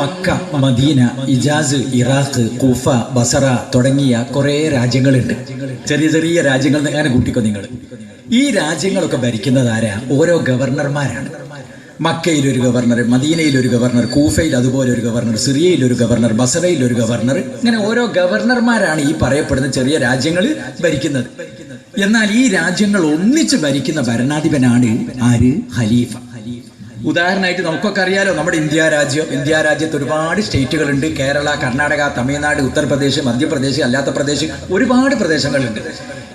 Mecca Medina Hijaz Iraq Kufa Basra തുടങ്ങിയ കുറേ രാജ്യങ്ങളുണ്ട്. ചെറിയ ചെറിയ രാജ്യങ്ങൾ അങ്ങനെ കൂട്ടിക്കോ നിങ്ങൾ ഈ രാജ്യങ്ങളൊക്കെ ഭരിക്കുന്നത് ആരാ? ഓരോ ഗവർണർമാരാണ്. മക്കയിൽ ഒരു ഗവർണർ മദീനയിൽ ഒരു ഗവർണർ കൂഫയിൽ അതുപോലെ ഒരു ഗവർണർ സിറിയയിൽ ഒരു ഗവർണർ ബസറയിൽ ഒരു ഗവർണർ ഇങ്ങനെ ഓരോ ഗവർണർമാരാണ് ഈ പറയപ്പെടുന്ന ചെറിയ രാജ്യങ്ങൾ ഭരിക്കുന്നത്. എന്നാൽ ഈ രാജ്യങ്ങൾ ഒന്നിച്ച് ഭരിക്കുന്ന ഭരണാധിപനാണ് ആര്? ഖലീഫ. ഉദാഹരണമായിട്ട് നമുക്കൊക്കെ അറിയാലോ നമ്മുടെ ഇന്ത്യ രാജ്യം ഇന്ത്യ രാജ്യത്ത് ഒരുപാട് സ്റ്റേറ്റുകളുണ്ട്. കേരള കർണാടക തമിഴ്നാട് ഉത്തർപ്രദേശ് മധ്യപ്രദേശ് അല്ലാത്ത പ്രദേശ് ഒരുപാട് പ്രദേശങ്ങളുണ്ട്.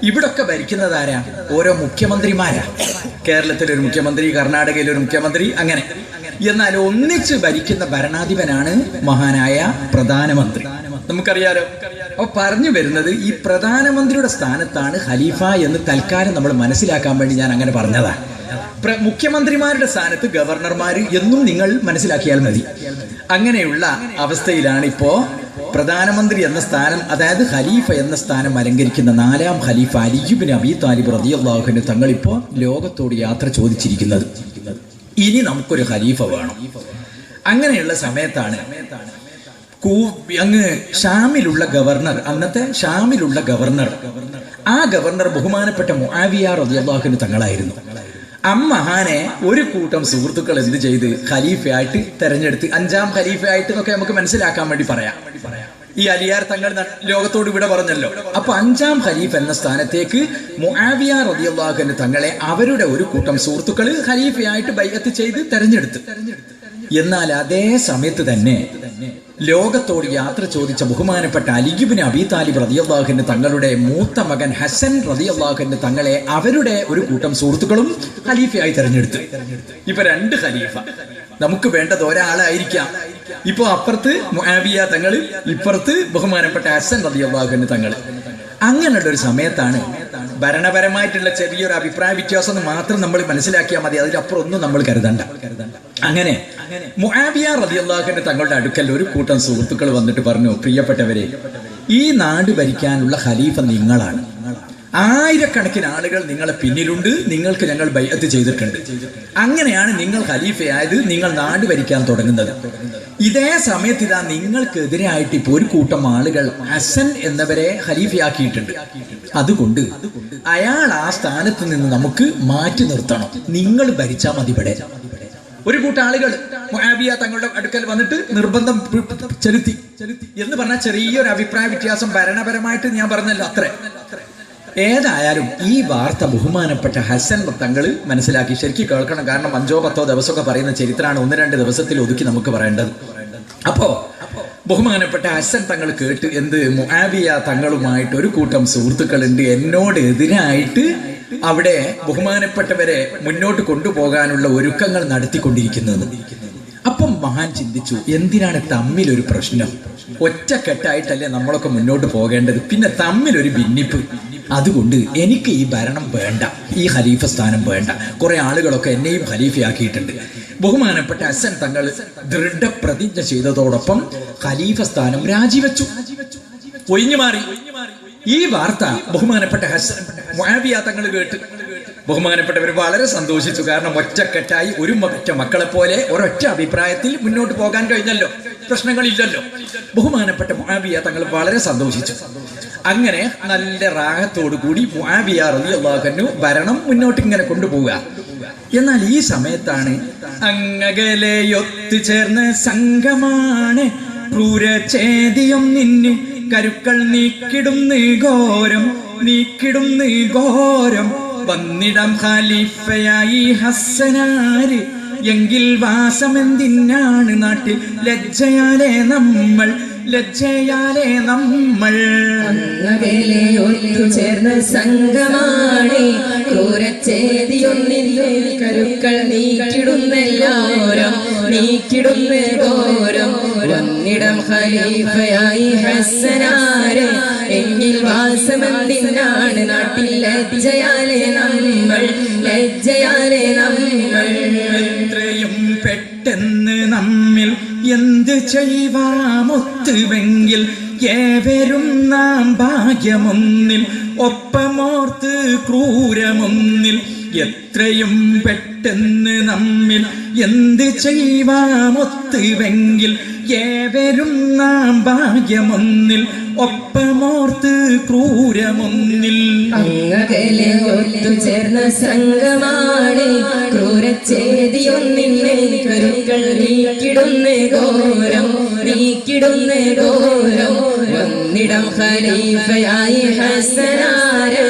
ഇവിടൊക്കെ ഭരിക്കുന്നത് ആരാ? ഓരോ മുഖ്യമന്ത്രിമാരാ. കേരളത്തിലൊരു മുഖ്യമന്ത്രി കർണാടകയിലൊരു മുഖ്യമന്ത്രി അങ്ങനെ. എന്നാൽ ഒന്നിച്ച് ഭരിക്കുന്ന ഭരണാധിപനാണ് മഹാനായ പ്രധാനമന്ത്രി. നമുക്കറിയാലോ അപ്പൊ പറഞ്ഞു വരുന്നത് ഈ പ്രധാനമന്ത്രിയുടെ സ്ഥാനത്താണ് ഖലീഫ എന്ന് തൽക്കാലം നമ്മൾ മനസ്സിലാക്കാൻ വേണ്ടി ഞാൻ അങ്ങനെ പറഞ്ഞതാണ് മുഖ്യമന്ത്രിമാരുടെ സ്ഥാനത്ത് ഗവർണർമാർ എന്നും നിങ്ങൾ മനസ്സിലാക്കിയാൽ മതി. അങ്ങനെയുള്ള അവസ്ഥയിലാണ് ഇപ്പോ പ്രധാനമന്ത്രി എന്ന സ്ഥാനം അതായത് ഖലീഫ എന്ന സ്ഥാനം അലങ്കരിക്കുന്ന നാലാം ഖലീഫ അലിജുബിൻ അബി താലിബ് റതിയല്ലാഹുവിന് തങ്ങളിപ്പോ ലോകത്തോട് യാത്ര ചോദിച്ചിരിക്കുന്നത്. ഇനി നമുക്കൊരു ഖലീഫ വേണം. അങ്ങനെയുള്ള സമയത്താണ് അങ്ങ് ഷാമിലുള്ള ഗവർണർ അന്നത്തെ ഷാമിലുള്ള ഗവർണർ ആ ഗവർണർ ബഹുമാനപ്പെട്ട മുആവിയ റളിയല്ലാഹുവിന് തങ്ങളായിരുന്നു. അമ്മഹാനെ ഒരു കൂട്ടം സുഹൃത്തുക്കൾ എന്ത് ചെയ്ത് ഖലീഫയായിട്ട് തെരഞ്ഞെടുത്ത് അഞ്ചാം ഖലീഫയായിട്ട് എന്നൊക്കെ നമുക്ക് മനസ്സിലാക്കാൻ വേണ്ടി പറയാം. ഈ അലിയാർ തങ്ങൾ ലോകത്തോട് ഇവിടെ പറഞ്ഞല്ലോ. അപ്പൊ അഞ്ചാം ഖലീഫ് എന്ന സ്ഥാനത്തേക്ക് മുആവിയ റളിയല്ലാഹുവിന് തങ്ങളെ അവരുടെ ഒരു കൂട്ടം സുഹൃത്തുക്കൾ ഖലീഫയായിട്ട് ബൈഅത്ത് ചെയ്ത് തെരഞ്ഞെടുത്ത്. എന്നാൽ അതേ സമയത്ത് തന്നെ ലോകത്തോട് യാത്ര ചോദിച്ച ബഹുമാനപ്പെട്ട അലിഗിബിൻ അബി താലിബ് റതിയല്ലാഹുവിന് തങ്ങളുടെ മൂത്ത മകൻ ഹസൻ റതിയല്ലാഹുവിന് തങ്ങളെ അവരുടെ ഒരു കൂട്ടം സുഹൃത്തുക്കളും ഖലീഫയായി തെരഞ്ഞെടുത്തു. ഇപ്പൊ രണ്ട് ഖലീഫ. നമുക്ക് വേണ്ടത് ഒരാളായിരിക്കാം. ഇപ്പൊ അപ്പുറത്ത് മുആവിയ തങ്ങൾ ഇപ്പുറത്ത് ബഹുമാനപ്പെട്ട ഹസൻ റതിയല്ലാഹുവിന് തങ്ങൾ അങ്ങനെയുള്ള ഒരു സമയത്താണ് ഭരണപരമായിട്ടുള്ള ചെറിയൊരു അഭിപ്രായ വ്യത്യാസം എന്ന് മാത്രം നമ്മൾ മനസ്സിലാക്കിയാൽ മതി. അതിലപ്പുറം ഒന്നും നമ്മൾ കരുതണ്ട. അങ്ങനെ മുആവിയ റതിയല്ലാഹുവിന്റെ തങ്ങളുടെ അടുക്കൽ ഒരു കൂട്ടം സുഹൃത്തുക്കൾ വന്നിട്ട് പറഞ്ഞു പ്രിയപ്പെട്ടവരെ ഈ നാട് ഭരിക്കാനുള്ള ഖലീഫ നിങ്ങളാണ്. ആയിരക്കണക്കിന് ആളുകൾ നിങ്ങളെ പിന്നിലുണ്ട്. നിങ്ങൾക്ക് ഞങ്ങൾ ബൈഅത്ത് ചെയ്തിട്ടുണ്ട്. അങ്ങനെയാണ് നിങ്ങൾ ഖലീഫയായത്. നിങ്ങൾ നാട് ഭരിക്കാൻ തുടങ്ങുന്നത്. ഇതേ സമയത്ത് ഇതാ നിങ്ങൾക്കെതിരായിട്ട് ഇപ്പോൾ ഒരു കൂട്ടം ആളുകൾ ഹസൻ എന്നവരെ ഖലീഫയാക്കിയിട്ടുണ്ട്. അതുകൊണ്ട് അയാൾ ആ സ്ഥാനത്ത് നിന്ന് നമുക്ക് മാറ്റി നിർത്തണം. നിങ്ങൾ ഭരിച്ചാൽ മതി ഇവിടെ. ഒരു കൂട്ടം ആളുകൾ മൊഹാബിയ തങ്ങളുടെ അടുക്കൽ വന്നിട്ട് നിർബന്ധം ചെലുത്തി. എന്ന് പറഞ്ഞാൽ ചെറിയൊരു അഭിപ്രായ വ്യത്യാസം ഭരണപരമായിട്ട് ഞാൻ പറഞ്ഞല്ലോ അത്രേ. ഏതായാലും ഈ വാർത്ത ബഹുമാനപ്പെട്ട ഹസൻ തങ്ങൾ മനസ്സിലാക്കി. ശരിക്കും കേൾക്കണം. കാരണം അഞ്ചോ പത്തോ ദിവസമൊക്കെ പറയുന്ന ചരിത്രമാണ് ഒന്ന് രണ്ട് ദിവസത്തിൽ ഒതുക്കി നമുക്ക് പറയേണ്ടത്. അപ്പോ ബഹുമാനപ്പെട്ട ഹസൻ തങ്ങൾ കേട്ട് എന്ത്? മുആവിയ തങ്ങളുമായിട്ട് ഒരു കൂട്ടം സുഹൃത്തുക്കളുണ്ട്. എന്നോട് എതിരായിട്ട് അവിടെ ബഹുമാനപ്പെട്ടവരെ മുന്നോട്ട് കൊണ്ടുപോകാനുള്ള ഒരുക്കങ്ങൾ നടത്തിക്കൊണ്ടിരിക്കുന്നത്. അപ്പം മഹാൻ ചിന്തിച്ചു എന്തിനാണ് തമ്മിൽ ഒരു പ്രശ്നം? ഒറ്റക്കെട്ടായിട്ടല്ലേ നമ്മളൊക്കെ മുന്നോട്ട് പോകേണ്ടത്? പിന്നെ തമ്മിൽ ഒരു ഭിന്നിപ്പ്. അതുകൊണ്ട് എനിക്ക് ഈ ഭരണം വേണ്ട ഈ ഖലീഫ സ്ഥാനം വേണ്ട. കുറെ ആളുകളൊക്കെ എന്നെയും ഖലീഫയാക്കിയിട്ടുണ്ട്. ബഹുമാനപ്പെട്ട അസൻ തങ്ങൾ ദൃഢപ്രതിജ്ഞ ചെയ്തതോടൊപ്പം ഖലീഫ സ്ഥാനം രാജിവെച്ചു. ഒഴിഞ്ഞു മാറി ഈ വാർത്ത ബഹുമാനപ്പെട്ട ഹസൻ മുആവിയ തങ്ങൾ കേട്ട്. ബഹുമാനപ്പെട്ടവർ വളരെ സന്തോഷിച്ചു. കാരണം ഒറ്റക്കെട്ടായി ഒരു ഒറ്റ മക്കളെ പോലെ ഒരൊറ്റ അഭിപ്രായത്തിൽ മുന്നോട്ട് പോകാൻ കഴിഞ്ഞല്ലോ. പ്രശ്നങ്ങളില്ലല്ലോ. ബഹുമാനപ്പെട്ട മുആവിയ തങ്ങൾ വളരെ സന്തോഷിച്ചു. അങ്ങനെ നല്ല റാഹത്തോടു കൂടി മുആവിയ റളിയല്ലാഹു ഭരണം മുന്നോട്ട് ഇങ്ങനെ കൊണ്ടുപോവുക. എന്നാൽ ഈ സമയത്താണ് അങ്ങകലെ ഒത്തുചേർന്ന സംഘമാണ് ക്രൂരചേതിയും നിന്നെ കരുക്കൾ നീക്കിടും ഘോരം നീക്കിടും ഘോരം വന്നിടം ഖലീഫയായി ഹസ്സനാര് എങ്കിൽ വാസമെന്തിനാണ് നാട്ടിൽ? ലജ്ജയാലെ നമ്മൾ ലജ്ജയാലെ നമ്മൾ. ചേർന്ന സംഘമാണ്. ക്രൂരച്ചേതിയൊന്നില്ലേ കരുക്കൾ നീക്കിടുന്നേ നീക്കിടുന്ന ഘോരം വന്നിടം ഖലീഫയായി ഹസനാര് എങ്കിൽ വാസമെന്തിനാണ് നാട്ടിൽ ലജ്ജയാലെ നമ്മൾ. ലജ്ജയാലെ നമ്മൾ. എത്രയും പെട്ടെന്ന് നമ്മിൽ എന്ത് ചെയ്വാമൊത്തുവെങ്കിൽ ഏവരും നാം ഭാഗ്യമൊന്നിൽ ഒപ്പമോർത്ത് ക്രൂരമൊന്നിൽ എത്രയും പെട്ടെന്ന് നമ്മിൽ എന്ത് ചെയ്യുവാമൊത്തുവെങ്കിൽ ഏവരും നാം ഭാഗ്യമൊന്നിൽ ഒപ്പമോർത്ത് ക്രൂരമൊന്നിൽ. അങ്ങകലെ ഒത്തുചേർന്ന സംഘമാണ് ക്രൂരച്ചേതിയൊന്നിന്നെ കരുക്കൾ നീക്കിടുന്ന ഘോരം നീക്കിടുന്ന ഘോരം. ഒന്നിടം ഖലീഫയായി ഹസനാര്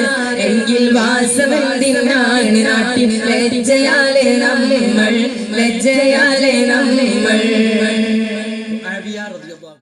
വാസവന്തിനാണ് നാട്ടിൽ ലജ്ജയാലെ നമ്മൾ? ലജ്ജയാലെ നമ്മൾ.